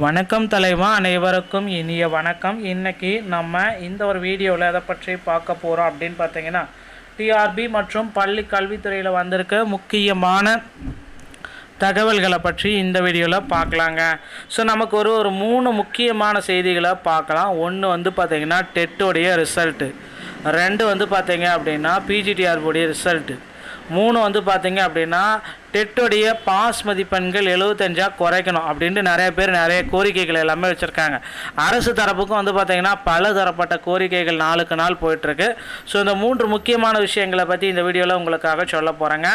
வணக்கம் தலைவா அனைவருக்கும் இனிய வணக்கம். இன்றைக்கி நம்ம இந்த ஒரு வீடியோவில் எதை பற்றி பார்க்க போகிறோம் அப்படின்னு பார்த்தீங்கன்னா டிஆர்பி மற்றும் பள்ளி கல்வித்துறையில் வந்திருக்க முக்கியமான தகவல்களை பற்றி இந்த வீடியோவில் பார்க்கலாங்க. ஸோ நமக்கு ஒரு ஒரு மூணு முக்கியமான செய்திகளை பார்க்கலாம். ஒன்று வந்து பார்த்திங்கன்னா டெட்டோடைய ரிசல்ட்டு ரெண்டு வந்து பார்த்தீங்க அப்படின்னா பிஜிடிஆர்புடைய ரிசல்ட்டு மூணு வந்து பார்த்தீங்க அப்படின்னா டெட்டுடைய பாஸ் மதிப்பெண்கள் எழுபத்தஞ்சா குறைக்கணும் அப்படின்ட்டு நிறைய பேர் நிறைய கோரிக்கைகள் எல்லாமே வச்சுருக்காங்க. அரசு தரப்புக்கும் வந்து பார்த்தீங்கன்னா பல தரப்பட்ட கோரிக்கைகள் நாளுக்கு நாள் போயிட்டுருக்கு. ஸோ இந்த மூன்று முக்கியமான விஷயங்களை பற்றி இந்த வீடியோவில் உங்களுக்காக சொல்ல போகிறேங்க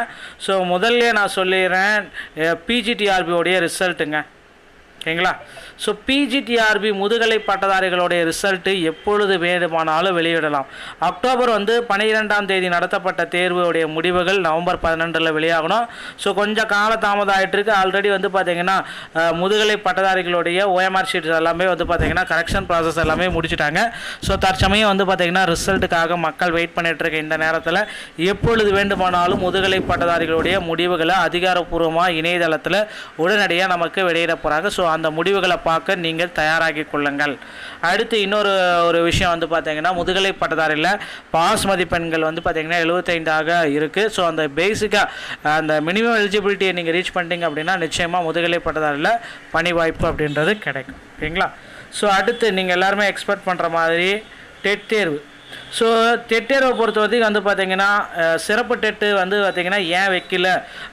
ஸோ முதல்ல நான் சொல்லிடுறேன் பிஜிடிஆர்பியோடைய ரிசல்ட்டுங்க ஓகேங்களா? ஸோ பிஜிடிஆர்பி முதுகலை பட்டதாரிகளுடைய ரிசல்ட்டு எப்பொழுது வேண்டுமானாலும் வெளியிடலாம். அக்டோபர் வந்து பனிரெண்டாம் தேதி நடத்தப்பட்ட தேர்வுடைய முடிவுகள் நவம்பர் பதினெண்டில் வெளியாகணும். ஸோ கொஞ்சம் கால தாமதம் ஆகிட்டுருக்கு ஆல்ரெடி வந்து பார்த்தீங்கன்னா முதுகலை பட்டதாரிகளுடைய ஓஎம்ஆர் ஷீட்ஸ் எல்லாமே வந்து பார்த்தீங்கன்னா கரெக்ஷன் ப்ராசஸ் எல்லாமே முடிச்சிட்டாங்க. ஸோ தற்சமயம் வந்து பார்த்தீங்கன்னா ரிசல்ட்டுக்காக மக்கள் வெயிட் பண்ணிகிட்டு இருக்க இந்த நேரத்தில் எப்பொழுது வேண்டுமானாலும் முதுகலை பட்டதாரிகளுடைய முடிவுகளை அதிகாரப்பூர்வமாக இணையதளத்தில் உடனடியாக நமக்கு வெளியிட போகிறாங்க ஸோ அந்த முடிவுகளை பார்க்க நீங்கள் தயாராகி கொள்ளுங்கள். அடுத்து இன்னொரு ஒரு விஷயம் வந்து பார்த்தீங்கன்னா முதுகலை பட்டதாரியில் பாஸ் மதிப்பெண்கள் வந்து பார்த்தீங்கன்னா எழுபத்தைந்தாக இருக்குது ஸோ அந்த பேசிக்காக அந்த மினிமம் எலிஜிபிலிட்டியை நீங்கள் ரீச் பண்ணிட்டீங்க அப்படின்னா நிச்சயமாக முதுகலை பட்டதாரியில் பணி வாய்ப்பு அப்படின்றது கிடைக்கும். ஓகேங்களா? ஸோ அடுத்து நீங்கள் எல்லாருமே எக்ஸ்பெக்ட் பண்ணுற மாதிரி டெட் தேர்வு. ஸோ டெட்டேர்வை பொறுத்த வரைக்கும் வந்து பார்த்தீங்கன்னா சிறப்பு டெட்டு வந்து பார்த்தீங்கன்னா ஏன் வைக்கல?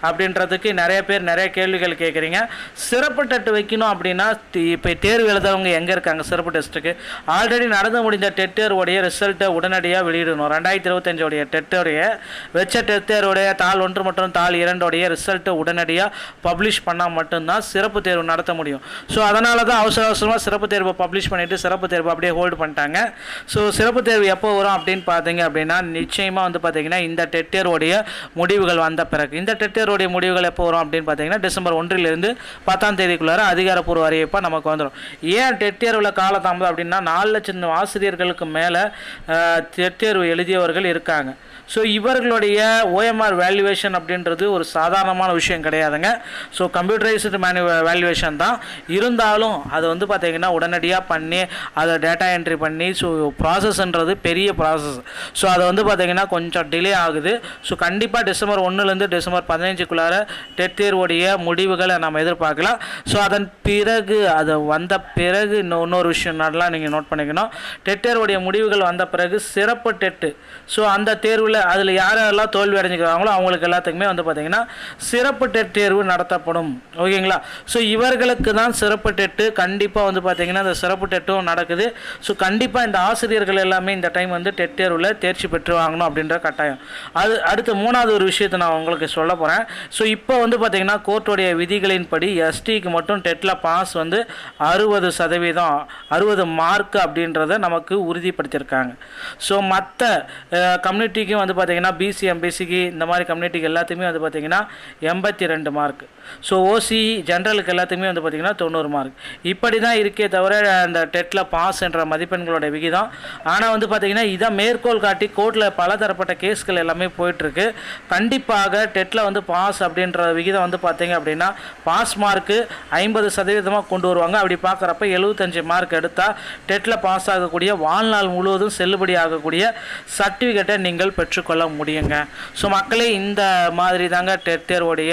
அப்படின்றதுக்கு நிறைய பேர் நிறைய கேள்விகள் கேட்குறீங்க சிறப்பு டெட்டு வைக்கணும் அப்படின்னா இப்போ தேர்வு எழுதவங்க எங்கே இருக்காங்க? சிறப்பு டெஸ்ட்டுக்கு ஆல்ரெடி நடந்து முடிந்த டெட் தேர்வுடைய ரிசல்ட்டை உடனடியாக வெளியிடணும். ரெண்டாயிரத்தி இருபத்தஞ்சோடைய டெட்டோடைய வச்ச டெட் தேர்வுடைய தாள் ஒன்று மற்றும் தாள் இரண்டோடைய ரிசல்ட்டை உடனடியாக பப்ளிஷ் பண்ணால் மட்டும்தான் சிறப்பு தேர்வு நடத்த முடியும். ஸோ அதனால தான் அவசர அவசரமாக சிறப்பு தேர்வை பப்ளிஷ் பண்ணிவிட்டு சிறப்பு தேர்வு அப்படியே ஹோல்டு பண்ணிட்டாங்க. ஸோ சிறப்பு தேர்வு எப்போ வரும் அப்படின்னு பார்த்தீங்க அப்படின்னா நிச்சயமாக வந்து பார்த்தீங்கன்னா இந்த டெட் முடிவுகள் வந்த பிறகு இந்த டெட் முடிவுகள் எப்போ வரும் அப்படின்னு பார்த்தீங்கன்னா டிசம்பர் ஒன்றிலிருந்து பத்தாம் தேதிக்குள்ளார அதிகாரப்பூர்வ அறிவிப்பாக நமக்கு வந்துடும் ஏன் டெட் தேர்வில் காலதாமதம் அப்படின்னா நாலு லட்சம் ஆசிரியர்களுக்கு மேலே டெட் தேர்வு எழுதியவர்கள் இருக்காங்க. ஸோ இவர்களுடைய ஓஎம்ஆர் வேல்யூவேஷன் அப்படின்றது ஒரு சாதாரணமான விஷயம் கிடையாதுங்க. ஸோ கம்ப்யூட்டரைஸ்டு மேனு வேல்யூவேஷன் தான். இருந்தாலும் அதை வந்து பார்த்தீங்கன்னா உடனடியாக பண்ணி அதை டேட்டா என்ட்ரி பண்ணி ஸோ ப்ராசஸ்ன்றது பெரிய ப்ராசஸ் ஸோ அதை வந்து பார்த்தீங்கன்னா கொஞ்சம் டிலே ஆகுது. ஸோ கண்டிப்பாக டிசம்பர் ஒன்றுலேருந்து டிசம்பர் பதினஞ்சுக்குள்ளார டெட் தேர்வுடைய முடிவுகளை நம்ம எதிர்பார்க்கலாம். ஸோ அதன் பிறகு அது வந்த பிறகு இன்னும் இன்னொரு விஷயம் நல்லா நீங்கள் நோட் பண்ணிக்கணும். டெட் தேர்வுடைய முடிவுகள் வந்த பிறகு சிறப்பு டெட்டு ஸோ அந்த தேர்வில் அதில் யார் யாரெல்லாம் தோல்வி அடைஞ்சிக்கிறாங்களோ அவங்களுக்கு எல்லாத்துக்குமே வந்து பார்த்தீங்கன்னா சிறப்பு டெட் தேர்வு நடத்தப்படும். ஓகேங்களா? ஸோ இவர்களுக்கு தான் சிறப்பு டெட்டு கண்டிப்பாக வந்து பார்த்தீங்கன்னா இந்த சிறப்பு டெட்டும் நடக்குது. ஸோ கண்டிப்பாக இந்த ஆசிரியர்கள் எல்லாமே இந்த டைம் வந்து டெட் தேர்வில் தேர்ச்சி பெற்று வாங்கணும் அப்படின்ற கட்டாயம். அது அடுத்து மூணாவது ஒரு விஷயத்தை நான் உங்களுக்கு சொல்ல போகிறேன் ஸோ இப்போ வந்து பார்த்தீங்கன்னா கோர்ட்டுடைய விதிகளின்படி எஸ்டிக்கு மட்டும் டெட்டில் பாஸ் வந்து அறுபது சதவீதம் அறுபது மார்க் அப்படின்றத நமக்கு உறுதிப்படுத்தியிருக்காங்க. ஸோ மற்ற கம்யூனிட்டிக்கும் வந்து பார்த்தீங்கன்னா பிசி எம்பிசிக்கு இந்த மாதிரி கம்யூனிட்டிக்கு எல்லாத்துக்குமே வந்து பார்த்தீங்கன்னா எண்பத்தி ரெண்டு மார்க் ஸோ ஓசி ஜென்ரலுக்கு எல்லாத்துக்குமே வந்து பார்த்தீங்கன்னா தொண்ணூறு மார்க் இப்படி தான் இருக்கே தவிர அந்த டெட்டில் பாஸ் என்ற மதிப்பெண்களோட விகிதம். ஆனால் வந்து பார்த்தீங்கன்னா இதை மேற்கோள் காட்டி கோர்ட்டில் பலதரப்பட்ட கேஸ்கள் எல்லாமே போயிட்டுருக்கு. கண்டிப்பாக டெட்டில் வந்து பாஸ் அப்படின்ற விகிதம் வந்து பார்த்தீங்க அப்படின்னா பாஸ் மார்க்கு ஐம்பது சதவீதமாக கொண்டு வருவாங்க. அப்படி பார்க்குறப்ப எழுபத்தஞ்சு மார்க் எடுத்தால் டெட்டில் பாஸ் ஆகக்கூடிய வாழ்நாள் முழுவதும் செல்லுபடி ஆகக்கூடிய சர்டிஃபிகேட்டை நீங்கள் பெற்று பெற்றுக்கொள்ள முடியுங்க. ஸோ மக்களே இந்த மாதிரி தாங்க டெட் தேர்வுடைய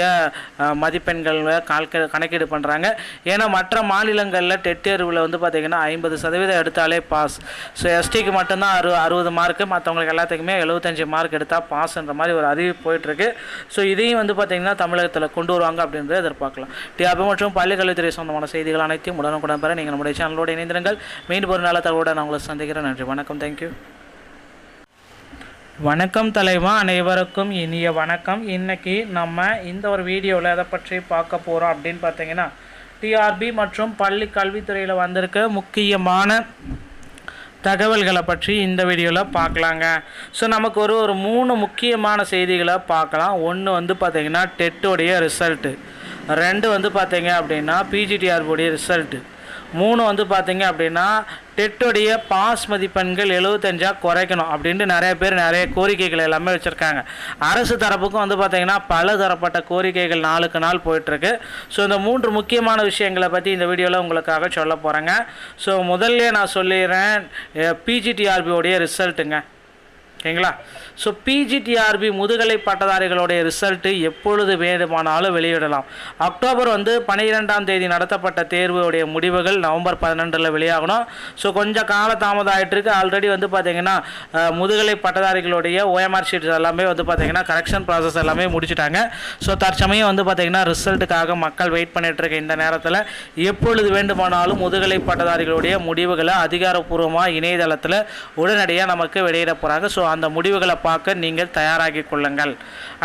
மதிப்பெண்கள் கால்க கணக்கீடு பண்ணுறாங்க ஏன்னா மற்ற மாநிலங்களில் டெட் தேர்வில் வந்து பார்த்திங்கன்னா ஐம்பது சதவீதம் எடுத்தாலே பாஸ். ஸோ எஸ்டிக்கு மட்டும்தான் அறு அறுபது மார்க்கு மற்றவங்களுக்கு எல்லாத்துக்குமே எழுபத்தஞ்சு மார்க் எடுத்தால் பாஸ்ன்ற மாதிரி ஒரு அறிவிப்பு போயிட்டுருக்கு. ஸோ இதையும் வந்து பார்த்திங்கன்னா தமிழகத்தில் கொண்டு வருவாங்க அப்படின்றத எதிர்பார்க்கலாம். டிஆபி மற்றும் பள்ளிக்கல்வித்துறை சொந்தமான செய்திகள் அனைத்தையும் உடனுக்குடன் பெற நீங்கள் நம்முடைய சேனலோடு இணைந்திருங்கள். மீண்டும் ஒரு நல்ல தகவலோடு நான் உங்களை சந்திக்கிறேன். நன்றி வணக்கம். தேங்க்யூ வணக்கம் தலைவா அனைவருக்கும் இனிய வணக்கம். இன்னைக்கு நம்ம இந்த ஒரு வீடியோவில் எதை பற்றி பார்க்க போகிறோம் அப்படின்னு பார்த்தீங்கன்னா டிஆர்பி மற்றும் பள்ளி கல்வித்துறையில் வந்திருக்க முக்கியமான தகவல்களை பற்றி இந்த வீடியோவில் பார்க்கலாங்க. ஸோ நமக்கு ஒரு ஒரு மூணு முக்கியமான செய்திகளை பார்க்கலாம். ஒன்று வந்து பார்த்திங்கன்னா டெட்டோடைய ரிசல்ட்டு ரெண்டு வந்து பார்த்தீங்க அப்படின்னா பிஜிடிஆர்புடைய ரிசல்ட்டு மூணு வந்து பார்த்தீங்க அப்படின்னா டெட்டுடைய பாஸ் மதிப்பெண்கள் எழுபத்தஞ்சா குறைக்கணும் அப்படின்ட்டு நிறைய பேர் நிறைய கோரிக்கைகள் எல்லாமே வச்சுருக்காங்க. அரசு தரப்புக்கும் வந்து பார்த்திங்கன்னா பல தரப்பட்ட கோரிக்கைகள் நாளுக்கு நாள் போயிட்டுருக்கு. ஸோ இந்த மூன்று முக்கியமான விஷயங்களை பற்றி இந்த வீடியோவில் உங்களுக்காக சொல்ல போகிறேங்க ஸோ முதல்ல நான் சொல்லிடுறேன் பிஜிடிஆர்பியோடைய ரிசல்ட்டுங்க ஓகேங்களா? ஸோ பிஜிடிஆர்பி முதுகலை பட்டதாரிகளுடைய ரிசல்ட்டு எப்பொழுது வேண்டுமானாலும் வெளியிடலாம். அக்டோபர் வந்து பனிரெண்டாம் தேதி நடத்தப்பட்ட தேர்வுடைய முடிவுகள் நவம்பர் பதினெண்டில் வெளியாகணும். ஸோ கொஞ்சம் கால தாமதம் ஆல்ரெடி வந்து பார்த்தீங்கன்னா முதுகலை பட்டதாரிகளுடைய ஓஎம்ஆர் ஷீட்ஸ் எல்லாமே வந்து பார்த்தீங்கன்னா கரெக்ஷன் ப்ராசஸ் எல்லாமே முடிச்சிட்டாங்க. ஸோ தற்சமயம் வந்து பார்த்தீங்கன்னா ரிசல்ட்டுக்காக மக்கள் வெயிட் பண்ணிகிட்ருக்க இந்த நேரத்தில் எப்பொழுது வேண்டுமானாலும் முதுகலை பட்டதாரிகளுடைய முடிவுகளை அதிகாரப்பூர்வமாக இணையதளத்தில் உடனடியாக நமக்கு வெளியிட போகிறாங்க ஸோ அந்த முடிவுகளை பார்க்க நீங்கள் தயாராகி கொள்ளுங்கள்.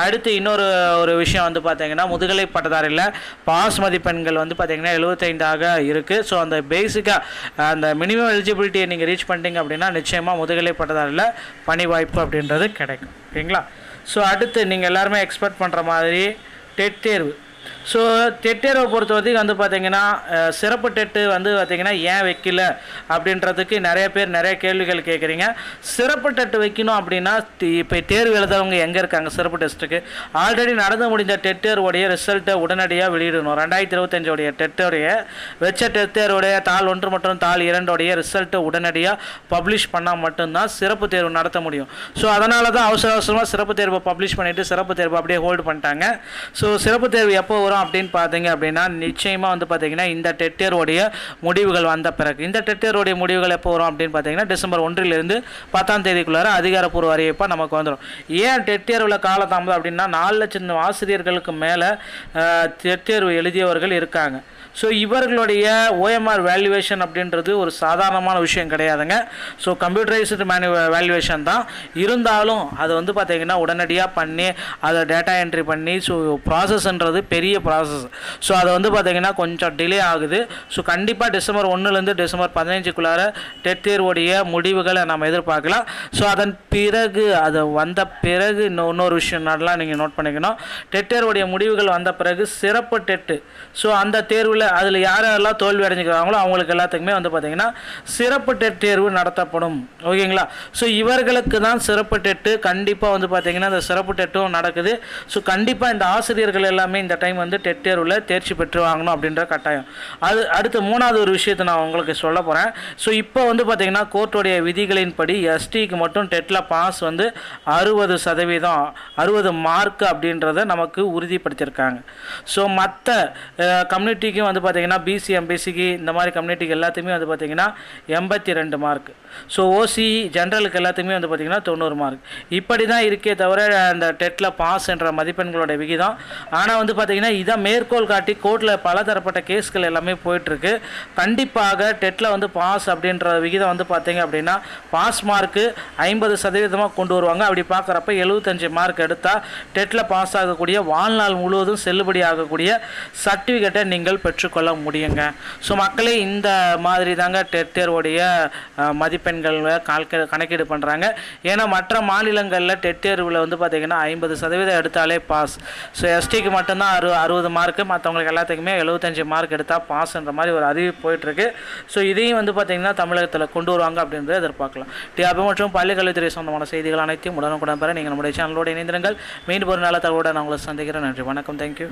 அடுத்து இன்னொரு ஒரு விஷயம் வந்து பார்த்தீங்கன்னா முதுகலை பட்டதாரியில் பாஸ் மதிப்பெண்கள் வந்து பார்த்தீங்கன்னா எழுபத்தைந்தாக இருக்குது ஸோ அந்த பேசிக்காக அந்த மினிமம் எலிஜிபிலிட்டியை நீங்கள் ரீச் பண்ணிட்டீங்க அப்படின்னா நிச்சயமாக முதுகலை பட்டதாரியில் பணி வாய்ப்பு அப்படின்றது கிடைக்கும். ஓகேங்களா? ஸோ அடுத்து நீங்கள் எல்லாருமே எக்ஸ்பெக்ட் பண்ணுற மாதிரி டெட் தேர்வு. ஸோ டெட்டேர்வை பொறுத்த வரைக்கும் வந்து பார்த்தீங்கன்னா சிறப்பு டெட்டு வந்து பார்த்திங்கன்னா ஏன் வைக்கல? அப்படின்றதுக்கு நிறைய பேர் நிறைய கேள்விகள் கேட்குறீங்க சிறப்பு டெட்டு வைக்கணும் அப்படின்னா இப்போ தேர்வு எழுதவங்க எங்கே இருக்காங்க? சிறப்பு டெஸ்ட்டுக்கு. ஆல்ரெடி நடந்து முடிஞ்ச டெட் தேர்வுடைய ரிசல்ட்டை உடனடியாக வெளியிடணும். ரெண்டாயிரத்தி இருபத்தஞ்சோடைய டெட்டோடைய வச்ச டெட் தேர்வுடைய தாள் ஒன்று மற்றும் தாள் இரண்டோடைய ரிசல்ட்டை உடனடியாக பப்ளிஷ் பண்ணால் மட்டும்தான் சிறப்பு தேர்வு நடத்த முடியும். ஸோ அதனால தான் அவசர அவசரமாக சிறப்பு தேர்வை பப்ளிஷ் பண்ணிவிட்டு சிறப்பு தேர்வு அப்படியே ஹோல்டு பண்ணிட்டாங்க. ஸோ சிறப்பு தேர்வு எப்போ வரும் அப்படின்னு பார்த்தீங்க அப்படின்னா நிச்சயமாக வந்து பார்த்தீங்கன்னா இந்த டெட்டியருடைய முடிவுகள் வந்த பிறகு இந்த டெட்டியருடைய முடிவுகள் எப்போ வரும் அப்படின்னு பார்த்தீங்கன்னா டிசம்பர் ஒன்றிலிருந்து பத்தாம் தேதிக்குள்ளார அதிகாரப்பூர்வ அறிவிப்பாக நமக்கு வந்துடும். ஏன் டெட் தேர்வில் காலதாமதம் அப்படின்னா நாலு லட்சம் ஆசிரியர்களுக்கு மேலே டெட் எழுதியவர்கள் இருக்காங்க. ஸோ இவர்களுடைய ஓஎம்ஆர் வேல்யூவேஷன் அப்படின்றது ஒரு சாதாரணமான விஷயம் கிடையாதுங்க. ஸோ கம்ப்யூட்டரைஸ்டு மேனு வேல்யூவேஷன் தான். இருந்தாலும் அதை வந்து பார்த்தீங்கன்னா உடனடியாக பண்ணி அதை டேட்டா என்ட்ரி பண்ணி ஸோ ப்ராசஸ்ன்றது பெரிய ப்ராசஸ் ஸோ அதை வந்து பார்த்திங்கன்னா கொஞ்சம் டிலே ஆகுது. ஸோ கண்டிப்பாக டிசம்பர் ஒன்றுலேருந்து டிசம்பர் பதினஞ்சுக்குள்ளார டெட் தேர்வுடைய முடிவுகளை நம்ம எதிர்பார்க்கலாம். ஸோ அதன் பிறகு அது வந்த பிறகு இன்னும் இன்னொரு விஷயம் நல்லா நீங்கள் நோட் பண்ணிக்கணும். டெட் தேர்வுடைய முடிவுகள் வந்த பிறகு சிறப்பு டெட்டு ஸோ அந்த தேர்வில் அதில் யாரெல்லாம் தோல்வி அடைஞ்சுக்கிறாங்களோ அவங்களுக்கு எல்லாத்துக்குமே வந்து பார்த்திங்கன்னா சிறப்பு டெட் தேர்வு நடத்தப்படும். ஓகேங்களா? ஸோ இவர்களுக்கு தான் சிறப்பு டெட்டு. கண்டிப்பாக வந்து பார்த்திங்கன்னா இந்த சிறப்பு டெட்டும் நடக்குது. ஸோ கண்டிப்பாக இந்த ஆசிரியர்கள் எல்லாமே இந்த டைம் வந்து டெட் தேர்வில் தேர்ச்சி பெற்று வாங்கணும் அப்படின்ற கட்டாயம். அது அடுத்து மூணாவது ஒரு விஷயத்தை நான் உங்களுக்கு சொல்ல போகிறேன் ஸோ இப்போ வந்து பார்த்திங்கன்னா கோர்ட்டுடைய விதிகளின்படி எஸ்டிக்கு மட்டும் டெட்டில் பாஸ் வந்து அறுபது சதவீதம். அறுபது மார்க் அப்படின்றத நமக்கு உறுதிப்படுத்தியிருக்காங்க. ஸோ மற்ற கம்யூனிட்டிக்கும் வந்து பார்த்திங்கன்னா பிசி எம்பிசிக்கு இந்த மாதிரி கம்யூனிட்டிக்கு எல்லாத்தையுமே வந்து பார்த்திங்கன்னா எண்பத்தி ரெண்டு மார்க் ஸோ ஓசி ஜென்ரலுக்கு எல்லாத்துக்குமே வந்து பார்த்திங்கன்னா தொண்ணூறு மார்க். இப்படி தான் இருக்கே தவிர அந்த டெட்டில் பாஸ் என்ற மதிப்பெண்களோட விகிதம். ஆனால் வந்து பார்த்திங்கன்னா இதை மேற்கோள் காட்டி கோர்ட்டில் பலதரப்பட்ட கேஸ்கள் எல்லாமே போயிட்டுருக்கு. கண்டிப்பாக டெட்டில் வந்து பாஸ் அப்படின்ற விகிதம் வந்து பார்த்திங்க அப்படின்னா பாஸ் மார்க்கு ஐம்பது சதவீதமாக கொண்டு வருவாங்க. அப்படி பார்க்குறப்ப எழுபத்தஞ்சு மார்க் எடுத்தால் டெட்டில் பாஸ் ஆகக்கூடிய வாழ்நாள் முழுவதும் செல்லுபடி ஆகக்கூடிய சர்டிஃபிகேட்டை நீங்கள் பெற்றுக்கொள்ள முடியுங்க. ஸோ மக்களே இந்த மாதிரி தாங்க டெட் தேர்வுடைய அஹ், மதிப்பெண்களை கால்க கணக்கீடு பண்ணுறாங்க ஏன்னா மற்ற மாநிலங்களில் டெட் தேர்வில் வந்து பார்த்திங்கன்னா ஐம்பது சதவீதம் எடுத்தாலே பாஸ் ஸோ எஸ்டிக்கு மட்டும்தான் அறு அறுபது மார்க்கு மற்றவங்களுக்கு எல்லாத்துக்குமே எழுபத்தஞ்சி மார்க் எடுத்தால் பாஸ்ன்ற மாதிரி ஒரு அறிவிப்பு போயிட்டுருக்கு. ஸோ இதையும் வந்து பார்த்திங்கன்னா தமிழகத்தில் கொண்டு வருவாங்க அப்படின்றத எதிர்பார்க்கலாம். டிஆபி மற்றும் பள்ளிக்கல்வித்துறை சொந்தமான செய்திகள் அனைத்தையும் உடனுக்குடன் பெற நீங்கள் நம்முடைய சேனலோடு இணைந்திருங்கள் மீண்டும் ஒரு நல்ல தகவலோட நான் உங்களை சந்திக்கிறேன். நன்றி. வணக்கம். தேங்க்யூ